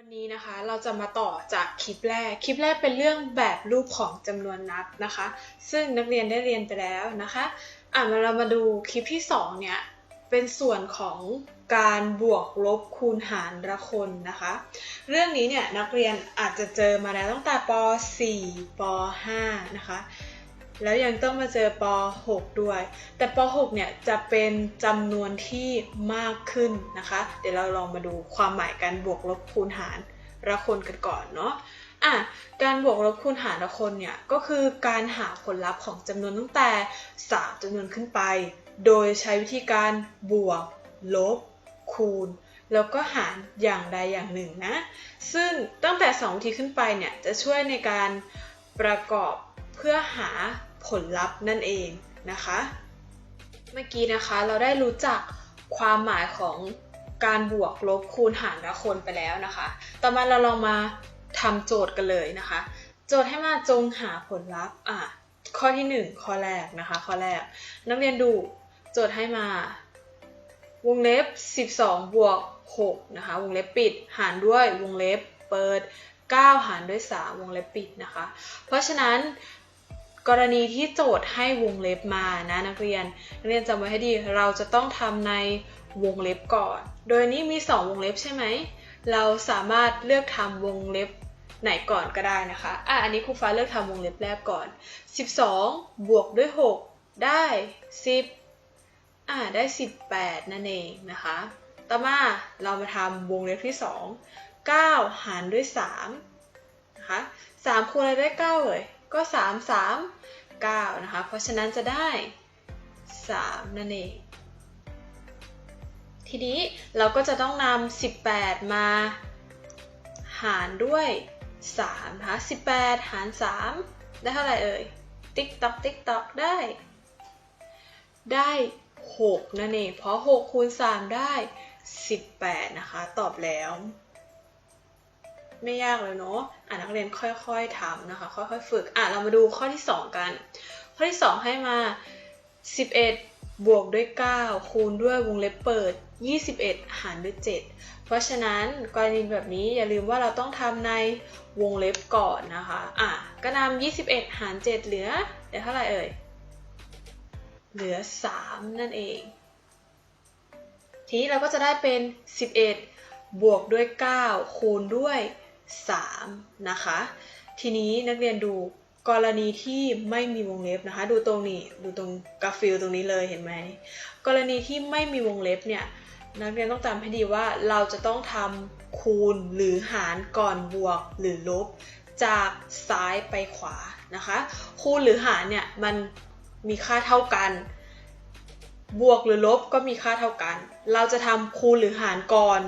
วันนี้นะคะเราจะมาต่อจากคลิปแรก คลิปแรกเป็นเรื่องแบบรูปของจำนวนนับนะคะ ซึ่งนักเรียนได้เรียนไปแล้วนะคะ อะมาเรามาดูคลิปที่สองเนี่ย เป็นส่วนของการบวกลบคูณหารละคนนะคะ เรื่องนี้เนี่ยนักเรียนอาจจะเจอมาแล้วตั้งแต่ป .4 ป .5 นะคะ แล้วยังต้องมาเจอป .6 ด้วย แต่ป .6 เนี่ยจะเป็นจำนวนที่มากขึ้นนะคะ เดี๋ยวเราลองมาดูความหมายการบวกลบคูณหารละคนกันก่อนเนาะอะการบวกลบคูณหารละคนเนี่ยก็คือการหาผลลัพธ์ของจำนวนตั้งแต่ 3จำนวนขึ้นไป โดยใช้วิธีการบวก ลบ คูณ แล้วก็หารอย่างใดอย่างหนึ่งนะ ซึ่งตั้งแต่ 2 วิธีขึ้นไปเนี่ยจะช่วยในการประกอบเพื่อหา ผลลัพธ์นั่นเองนะคะ เมื่อกี้นะคะเราได้รู้จักความหมายของการบวกลบคูณหารละคนไปแล้วนะคะ ต่อมาเราลองมาทำโจทย์กันเลยนะคะ โจทย์ให้มาจงหาผลลัพธ์อะข้อที่ 1 ข้อแรกนะคะ ข้อแรก นักเรียนดูโจทย์ให้มา วงเล็บ 12 บวก 6 นะคะ วงเล็บปิด หารด้วยวงเล็บเปิด 9 หารด้วย 3 วงเล็บปิดนะคะ เพราะฉะนั้น กรณีที่โจทย์ให้วงเล็บมานะนักเรียน นักเรียนจำไว้ให้ดี เราจะต้องทำในวงเล็บก่อน โดยนี้มี 2 วงเล็บใช่ไหม เราสามารถเลือกทำวงเล็บไหนก่อนก็ได้นะคะ อะ อันนี้ครูฟ้าเลือกทำวงเล็บแรกก่อน 12 บวกด้วย 6 ได้ 10 อะ ได้ 18 นั่นเองนะคะ ต่อมาเรามาทำวงเล็บที่ 2 9 หารด้วย3นะคะ3คูณอะไรได้ 9 เลย ก็3 3 9นะคะ เพราะฉะนั้นจะได้ 3 นั่นเอง ทีนี้เราก็จะต้องนำ18 มาหารด้วย 3 นะคะ 18 หาร 3 ได้เท่าไหร่เอ่ย ติ๊กตอกติ๊กตอกได้ ได้ 6 นั่นเอง เพราะ 6 คูณ 3 ได้ 18 นะคะ ตอบแล้ว ไม่ยากเลยเนาะอ่านักเรียนค่อยๆทำนะคะ ค่อยๆฝึกอะเรามาดูข้อที่ 2 กัน ข้อที่ 2 ให้มา 11 บวกด้วย 9 คูณด้วยวงเล็บเปิด 21 หารด้วย 7 เพราะฉะนั้นกรณีแบบนี้อย่าลืมว่าเราต้องทำในวงเล็บก่อนนะคะอะก็นำ21 หาร 7 เหลือเหลือเท่าไหร่เอ่ย เหลือ 3 นั่นเอง ทีนี้เราก็จะได้เป็น 11 บวกด้วย 9 คูณด้วย 3 นะคะ ทีนี้นักเรียนดูกรณีที่ไม่มีวงเล็บนะคะ ดูตรงนี้ดูตรงกราฟิลตรงนี้เลยเห็นไหมกรณีที่ไม่มีวงเล็บเนี่ยนักเรียนต้องจำให้ดีว่าเราจะต้องทำคูณหรือหารก่อนบวกหรือลบ จากซ้ายไปขวานะคะ คูณหรือหารเนี่ยมันมีค่าเท่ากัน บวกหรือลบก็มีค่าเท่ากัน เราจะทำคูณหรือหารก่อน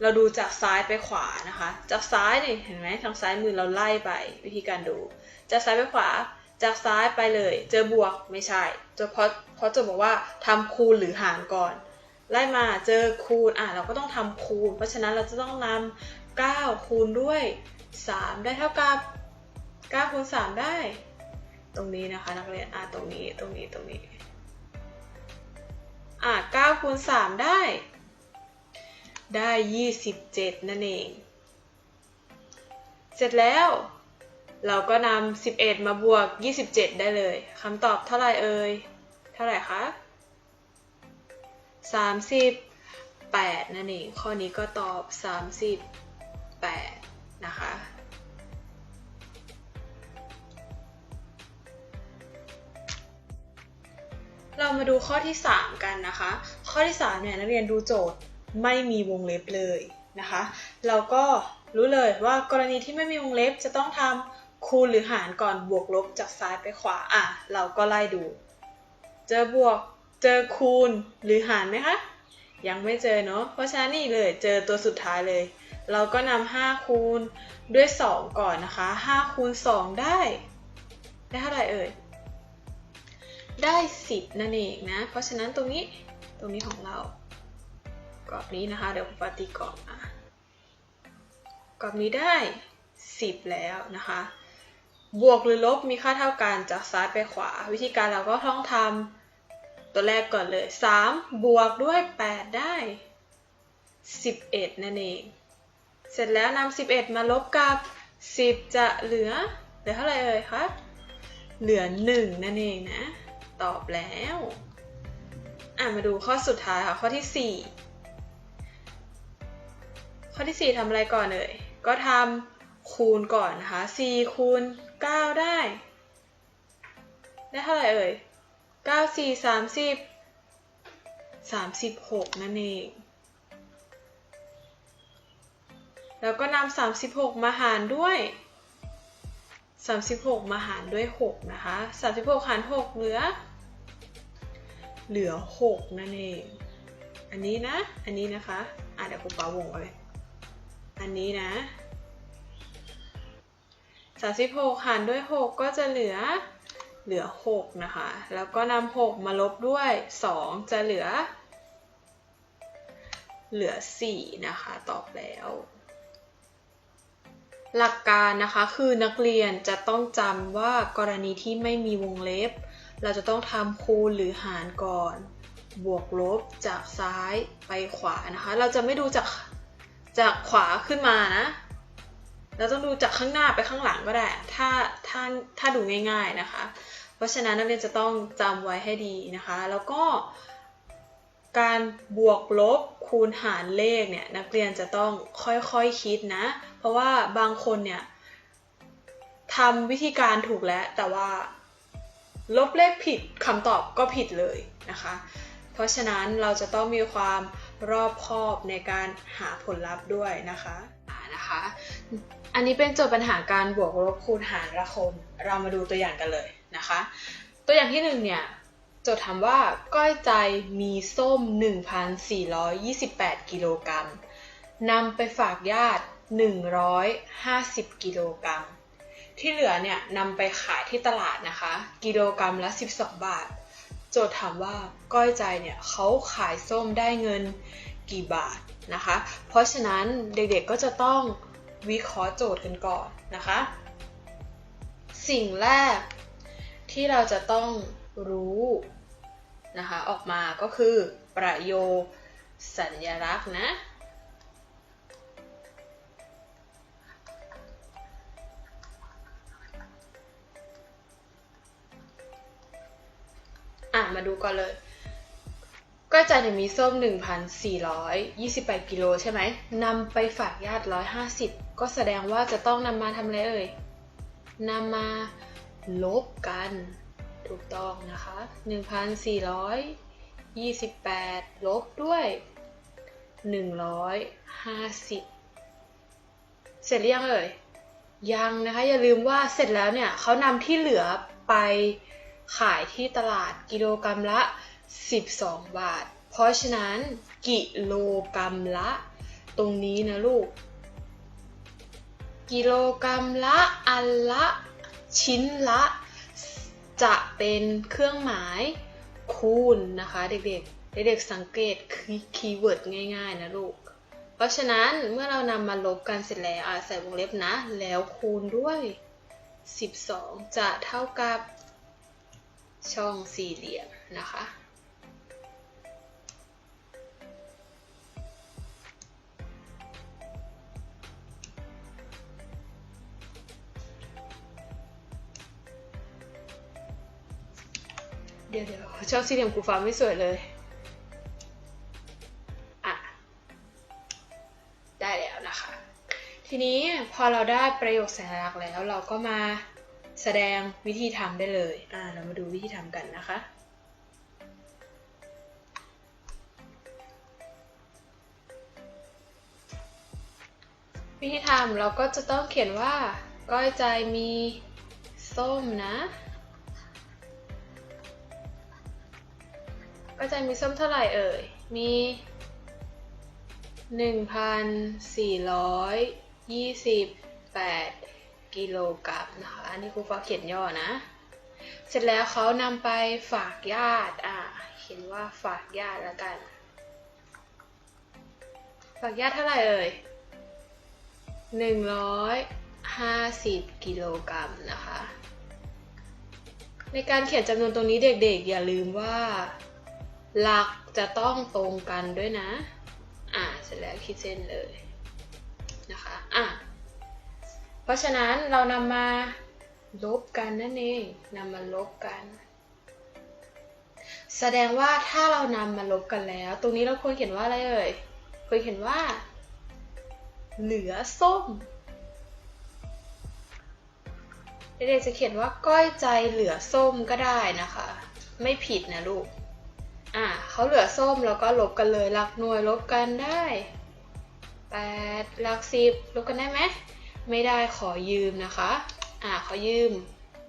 เราดูจากซ้ายไปขวานะคะ จากซ้ายนี่เห็นไหมทางซ้ายมือเราไล่ไปวิธีการดู จากซ้ายไปขวา จากซ้ายไปเลย เจอบวกไม่ใช่จะเพราะเพราะจะบอกว่าทำคูณหรือหารก่อน ไล่มาเจอคูณอะเราก็ต้องทำคูณ เพราะฉะนั้นเราจะต้องนำ9คูณด้วย 3 ได้เท่ากับ9คูณ3ได้ ตรงนี้นะคะนักเรียนอะตรงนี้ตรงนี้ตรงนี้อะ9คูณ3ได้ ได้ 27 นั่นเอง เสร็จแล้ว เราก็นำ 11 มาบวก 27 ได้เลยคำตอบเท่าไหร่เอ่ย เท่าไหร่คะ 38 นั่นเอง ข้อนี้ก็ตอบ 38 นะคะ เรามาดูข้อที่ 3 กันนะคะ ข้อที่ 3 เนี่ยนักเรียนดูโจทย์ ไม่มีวงเล็บเลยนะคะ เราก็รู้เลยว่ากรณีที่ไม่มีวงเล็บจะต้องทำคูณหรือหารก่อนบวกลบจากซ้ายไปขวาอะเราก็ไล่ดู เจอบวกเจอคูณหรือหารไหมคะยังไม่เจอเนาะเพราะฉะนั้นนี่เลยเจอตัวสุดท้ายเลย เราก็นำ5คูณด้วย 2 ก่อนนะคะ5คูณ2ได้ ได้เท่าไหร่เอ่ยได้ 10 นั่นเองนะ เพราะฉะนั้นตรงนี้ตรงนี้ของเรา กรอบนี้นะคะ เดี๋ยวปฏิกรอบอะกรอบนี้ได้ 10 แล้วนะคะ บวกหรือลบมีค่าเท่ากันจากซ้ายไปขวา วิธีการเราก็ต้องทำตัวแรกก่อนเลย 3 บวกด้วย 8 ได้ 11 นั่นเอง เสร็จแล้วนำ11 มาลบกับ 10 จะเหลือเหลือเท่าไหร่เอ่ยครับเหลือ 1 นั่นเองนะ ตอบแล้ว อะมาดูข้อสุดท้ายค่ะ ข้อที่ 4 ข้อที่ 4ทำอะไรก่อนเอ่ย ก็ทำคูณก่อนนะคะ4คูณ9 ได้ ได้เท่าไหร่เอ่ย 9 4 30 36 นั่นเอง แล้วก็นำ36 มาหารด้วย 36 มาหารด้วย 6 นะคะ 36 หาร 6 เหลือ เหลือ 6 นั่นเอง อันนี้นะ อันนี้นะคะ อะเดี๋ยวครูปาวงไว้ อันนี้นะ36หารด้วย6ก็จะเหลือเหลือ6นะคะ แล้วก็นำ6มาลบด้วย2จะเหลือ เหลือ4นะคะ ตอบแล้ว หลักการนะคะคือนักเรียนจะต้องจำว่ากรณีที่ไม่มีวงเล็บ เราจะต้องทำคูณหรือหารก่อน บวกลบจากซ้ายไปขวานะคะ เราจะไม่ดูจาก จากขวาขึ้นมานะ เราต้องดูจากข้างหน้าไปข้างหลังก็ได้ ถ้าถ้าถ้าดูง่ายๆนะคะ เพราะฉะนั้นนักเรียนจะต้องจำไว้ให้ดีนะคะ แล้วก็การบวกลบคูณหารเลขเนี่ยนักเรียนจะต้องค่อยๆคคิดนะ เพราะว่าบางคนเนี่ยทำวิธีการถูกแล้ว แต่ว่า ลบเลขผิดคำตอบก็ผิดเลยนะคะ เพราะฉะนั้นเราจะต้องมีความ รอบคอบในการหาผลลัพธ์ด้วยนะคะนะคะ อันนี้เป็นโจทย์ปัญหาการบวกลบคูณหารละคนเรามาดูตัวอย่างกันเลยนะคะ ตัวอย่างที่หนึ่งเนี่ยโจทย์ถามว่าก้อยใจมีส้ม 1,428 กิโลกรัมนำไปฝากญาติ 150 กิโลกรัมที่เหลือเนี่ยนำไปขายที่ตลาดนะคะ กิโลกรัมละ 12 บาท จทย์ถามว่าก้อยใจเนี่ยเขาขายส้มได้เงินกี่บาทนะคะ เพราะฉะนั้นเด็กๆก็จะต้องวิเคราะห์โจทย์กันก่อนนะคะ สิ่งแรกที่เราจะต้องรู้นะคะออกมาก็คือประโยคสัญลักษณ์นะ อะมาดูก่อนเลย ก็จะมีส้ม 1,428 กิโลใช่ไหมนำไปฝากญาติ 150 ก็แสดงว่าจะต้องนำมาทำอะไรเอ่ยนำมาลบกัน ถูกต้องนะคะ 1,428 ลบด้วย 150 เสร็จหรือยังเอ่ยยังนะคะ อย่าลืมว่าเสร็จแล้วเนี่ยเขานำที่เหลือไป ขายที่ตลาดกิโลกรรัมละ 12 บาท เพราะฉะนั้นกิโลกรรัมละ ตรงนี้นะลูก กิโลกรรัมละอันละ ชิ้นละ จะเป็นเครื่องหมายคูณนะคะเด็กๆ เด็กๆสังเกตคีย์เวิร์ดง่ายๆนะลูก เพราะฉะนั้นเมื่อเรานำมาลบกันเสร็จแล้วใส่วงเล็บนะ แล้วคูณด้วย 12 จะเท่ากับ ช่องสี่เหลี่ยมนะคะ เดี๋ยวเดี๋ยวช่องสี่เหลี่ยมกูฟ้าไม่สวยเลยอะได้แล้วนะคะ ทีนี้พอเราได้ประโยคสัญลักษณ์แล้วเราก็มา แสดงวิธีทำได้เลย อ่า เรามาดูวิธีทำกันนะคะ วิธีทำเราก็จะต้องเขียนว่า ก้อยใจมีส้มนะ ก้อยใจมีส้มเท่าไหร่เอ่ย มี 1,428 กิโลกรัมนะคะ อันนี้ครูฟ้าเขียนย่อนะ เสร็จแล้วเขานำไปฝากญาติ อ่าเขียนว่าฝากญาติแล้วกัน ฝากญาติเท่าไหร่เอ่ย150กิโลกรัมนะคะ ในการเขียนจำนวนตรงนี้เด็กๆ อย่าลืมว่า หลักจะต้องตรงกันด้วยนะ อ่าเสร็จแล้วขีดเส้นเลยนะคะ อะ เพราะฉะนั้นเรานำมาลบกันนั่นเองนำมาลบกัน แสดงว่าถ้าเรานำมาลบกันแล้ว ตรงนี้เราควรเขียนว่าอะไรเอ่ยควรเขียนว่า เหลือส้มเด็กๆจะเขียนว่าก้อยใจเหลือส้มก็ได้นะคะ ไม่ผิดนะลูก อะเขาเหลือส้มแล้วก็ลบกันเลยหลักหน่วยลบกันได้แปดหลักสิบลบกันได้ไหม ไม่ได้ขอยืมนะคะ อะขอยืม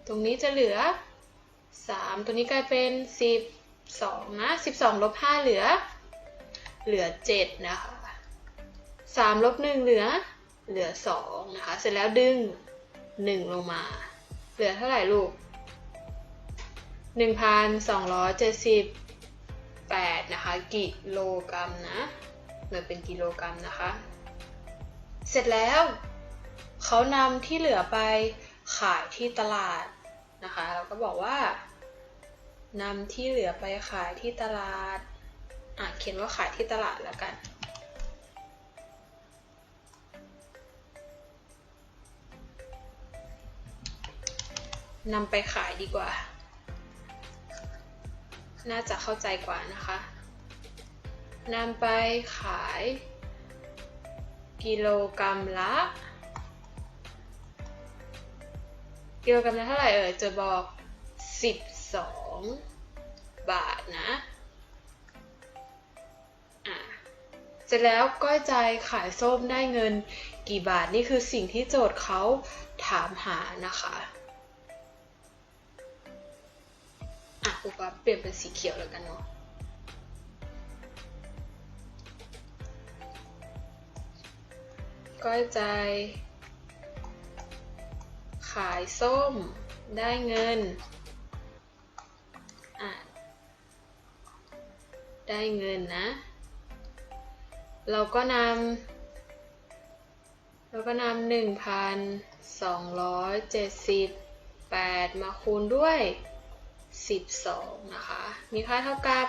ตรงนี้จะเหลือสามตัวนี้กลายเป็นสิบสองนะสิบสองลบห้าเหลือ เหลือเจ็ดนะคะสามลบหนึ่งเหลือ เหลือสองนะคะ เสร็จแล้วดึงหนึ่งลงมา เหลือเท่าไหร่ลูกหนึ่งพันสองร้อยเจ็ดสิบแปดนะคะ กิโลกรัมนะเหมันเป็นกิโลกรัมนะคะ เสร็จแล้ว เขานำที่เหลือไปขายที่ตลาดนะคะ เราก็บอกว่านำที่เหลือไปขายที่ตลาด อะเขียนว่าขายที่ตลาดแล้วกัน นำไปขายดีกว่า น่าจะเข้าใจกว่านะคะ นำไปขาย กิโลกรัมละ กิโลกรัมละเท่าไหร่เอ่ยจะบอก 12 บาทนะอะเสร็จแล้วก้อยใจขายส้มได้เงินกี่บาทนี่คือสิ่งที่โจทย์เขาถามหานะคะอะครูก็เปลี่ยนเป็นสีเขียวแล้วกันเนาะก้อยใจายส้ม ได้เงิน ได้เงินนะ เราก็นำเราก็นำหนึ่งพันสองร้อยเจ็ดสิบแปดมาคูณด้วย12นะคะ มีค่าเท่ากับ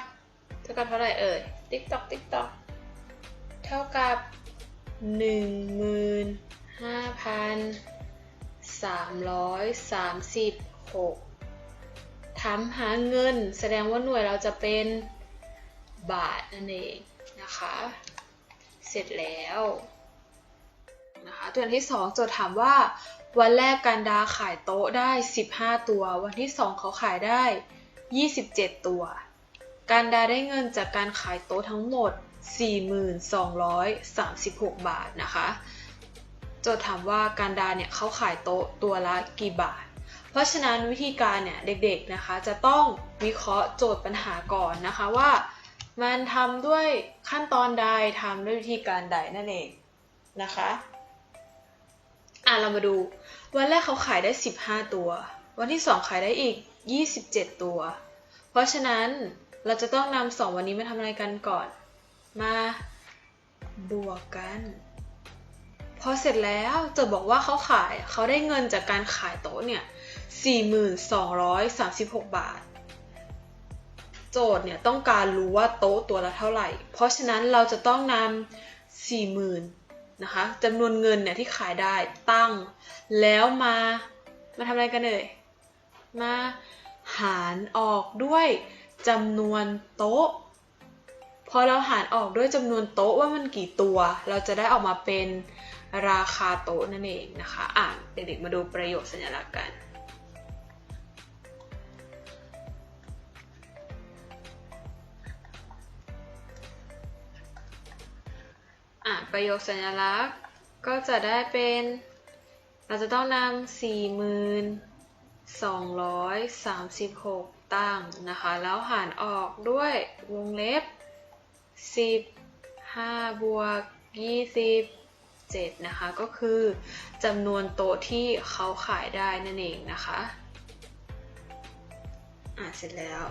เท่ากับเท่าไหร่เอ่ย ติ๊กตอกติ๊กตอกเท่ากับหนึ่งมืนห้าพัน 336 ถามหาเงินแสดงว่าหน่วยเราจะเป็นบาทนั่นเองนะคะ เสร็จแล้วนะคะตัวที่ 2 โจทย์ถามว่า วันแรกการดาขายโต๊ะได้ 15 ตัว วันที่ 2 เขาขายได้ 27 ตัว การดาได้เงินจากการขายโต๊ะทั้งหมด 4,236 บาทนะคะ จทย์ถามว่าการดาเนี่ยเขาขายโต๊ะตัวละกี่บาท เพราะฉะนั้นวิธีการเนี่ยเด็กๆนะคะจะต้องวิเคราะห์โจทย์ปัญหาก่อนนะคะว่า มันทำด้วยขั้นตอนใดทำด้วยวิธีการใดนั่นเองนะคะอะเรามาดู วันแรกเขาขายได้ 15 ตัว วันที่ 2 ขายได้อีก 27 ตัว เพราะฉะนั้นเราจะต้องนำสองวันนี้มาทำอะไรกันก่อน มาบวกกัน พอเสร็จแล้วจะบอกว่าเขาขายเขาได้เงินจากการขายโต๊ะเนี่ย 4,236 บาท โจทย์เนี่ยต้องการรู้ว่าโต๊ะตัวละเท่าไหร่ เพราะฉะนั้นเราจะต้องนำ40,000นะคะจำนวนเงินเนี่ยที่ขายได้ตั้ง แล้วมามาทำอะไรกันเอ่ยมาหารออกด้วยจำนวนโต๊ะ พอเราหารออกด้วยจำนวนโต๊ะว่ามันกี่ตัว เราจะได้ออกมาเป็น ราคาโต๊ะนั่นเองนะคะ อ่านเด็กๆมาดูประโยคสัญลักษณ์กัน อะประโยคสัญลักษณ์ก็จะได้เป็น เราจะต้องนำ4,236ตั้งนะคะ แล้วหารออกด้วยวงเล็บ10 5บวก 7 นะคะ ก็คือจำนวนโต๊ะที่เขาขายได้นั่นเองนะคะ อะเสร็จแล้ว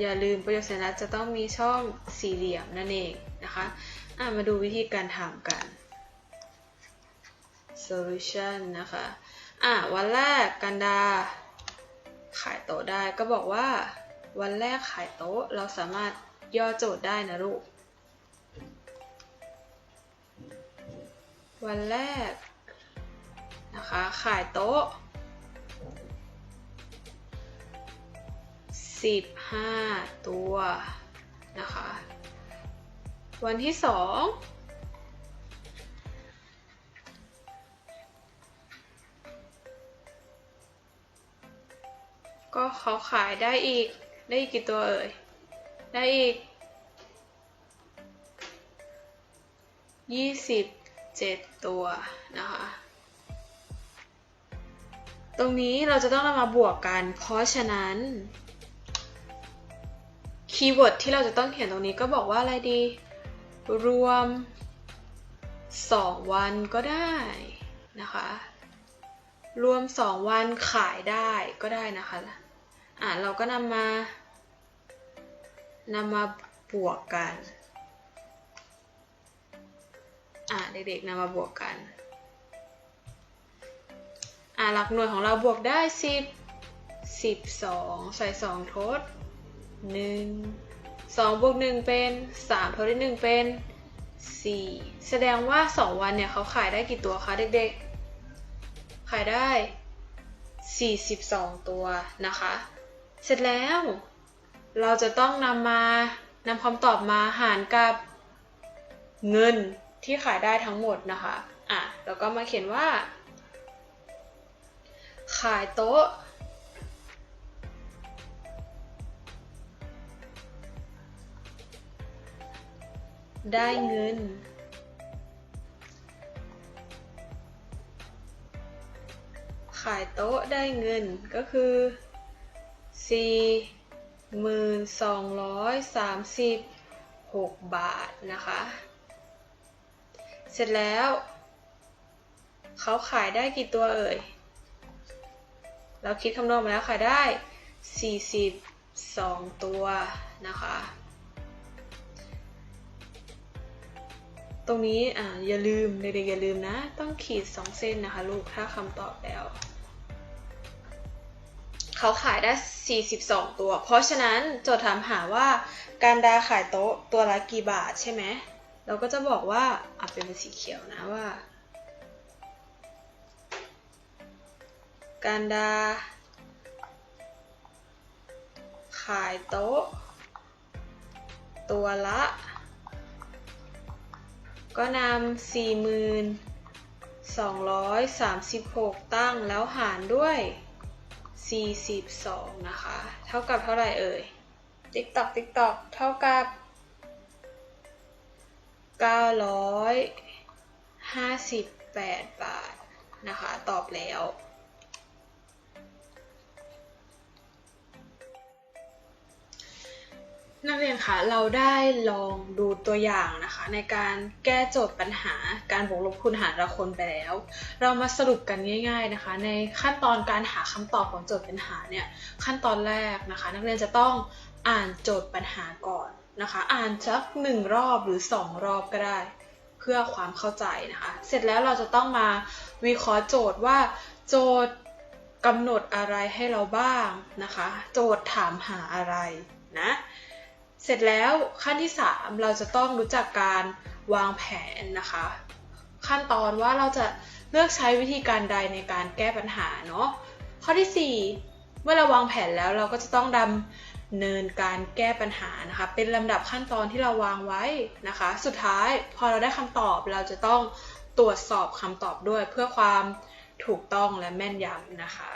อย่าลืมประโยคสัญลัจะต้องมีช่องสี่เหลี่ยมนั่นเองนะคะ อะมาดูวิธีการทำกัน solution นะคะ อะวันแรกกันดา ขายโต๊ะได้ก็บอกว่า วันแรกขายโต๊ะเราสามารถย่อโจทย์ได้นะลูก วันแรกนะคะ ขายโต๊ะ 15 ตัวนะคะ วันที่สองก็เขาขายได้อีก ได้อีกกี่ตัวเอ่ย ได้อีก 7 ตัวนะคะ ตรงนี้เราจะต้องนำมาบวกกัน เพราะฉะนั้นคีย์เวิร์ดที่เราจะต้องเขียนตรงนี้ก็บอกว่าอะไรดี รวม 2 วันก็ได้นะคะ รวม 2 วันขายได้ก็ได้นะคะอะเราก็นำมานำมาบวกกัน อะเด็กๆนำมาบวกกัน อะหลักหน่วยของเราบวกได้ 10 12 ใส่ 2 ทด 1 2บวก1เป็น3ทดได้1เป็น 4 แสดงว่า 2 วันเนี่ยเขาขายได้กี่ตัวคะเด็กๆ ขายได้ 42 ตัวนะคะ เสร็จแล้ว เราจะต้องนำมานำคำตอบมาหารกับเงิน ที่ขายได้ทั้งหมดนะคะอะแล้วก็มาเขียนว่า ขายโต๊ะ ได้เงิน ขายโต๊ะได้เงินก็คือ4,236บาทนะคะ เสร็จแล้ว เขาขายได้กี่ตัวเอ่ย เราคิดคำนวณมาแล้วขายได้ 42 ตัวนะคะ ตรงนี้อ่าอย่าลืมเด็กๆอย่าลืมนะ ต้องขีด 2 เส้นนะคะลูก ถ้าคำตอบแล้ว เขาขายได้ 42 ตัว เพราะฉะนั้นโจทย์ถามหาว่าการดาขายโต๊ะตัวละกี่บาทใช่ไหม เราก็จะบอกว่าอะเป็นสีเขียวนะว่า การดา ขายโต๊ะ ตัวละ ก็นำ4,236ตั้งแล้วหารด้วย42 นะคะ เท่ากับเท่าไหร่เอ่ย ติ๊กตอกติ๊กตอกเท่ากับ 958 บาท นะคะ ตอบแล้ว นักเรียนคะเราได้ลองดูตัวอย่างนะคะ ในการแก้โจทย์ปัญหาการบวกลบคูณหารละคนไปแล้ว เรามาสรุปกันง่าย ๆนะคะ ในขั้นตอนการหาคำตอบของโจทย์ปัญหาเนี่ยขั้นตอนแรกนะคะ นักเรียนจะต้องอ่านโจทย์ปัญหาก่อน นะคะ อ่านสักหนึ่งรอบหรือสองรอบก็ได้ เพื่อความเข้าใจนะคะ เสร็จแล้วเราจะต้องมาวิเคราะห์โจทย์ว่าโจทย์กำหนดอะไรให้เราบ้างนะคะ โจทย์ถามหาอะไรนะ เสร็จแล้วขั้นที่ 3 เราจะต้องรู้จักการวางแผนนะคะ ขั้นตอนว่าเราจะเลือกใช้วิธีการใดในการแก้ปัญหาเนาะข้อที่ 4 เมื่อเราวางแผนแล้วเราก็จะต้องดำ เนินการแก้ปัญหานะคะ เป็นลำดับขั้นตอนที่เราวางไว้นะคะ สุดท้ายพอเราได้คำตอบเราจะต้องตรวจสอบคำตอบด้วยเพื่อความถูกต้องและแม่นยำนะคะ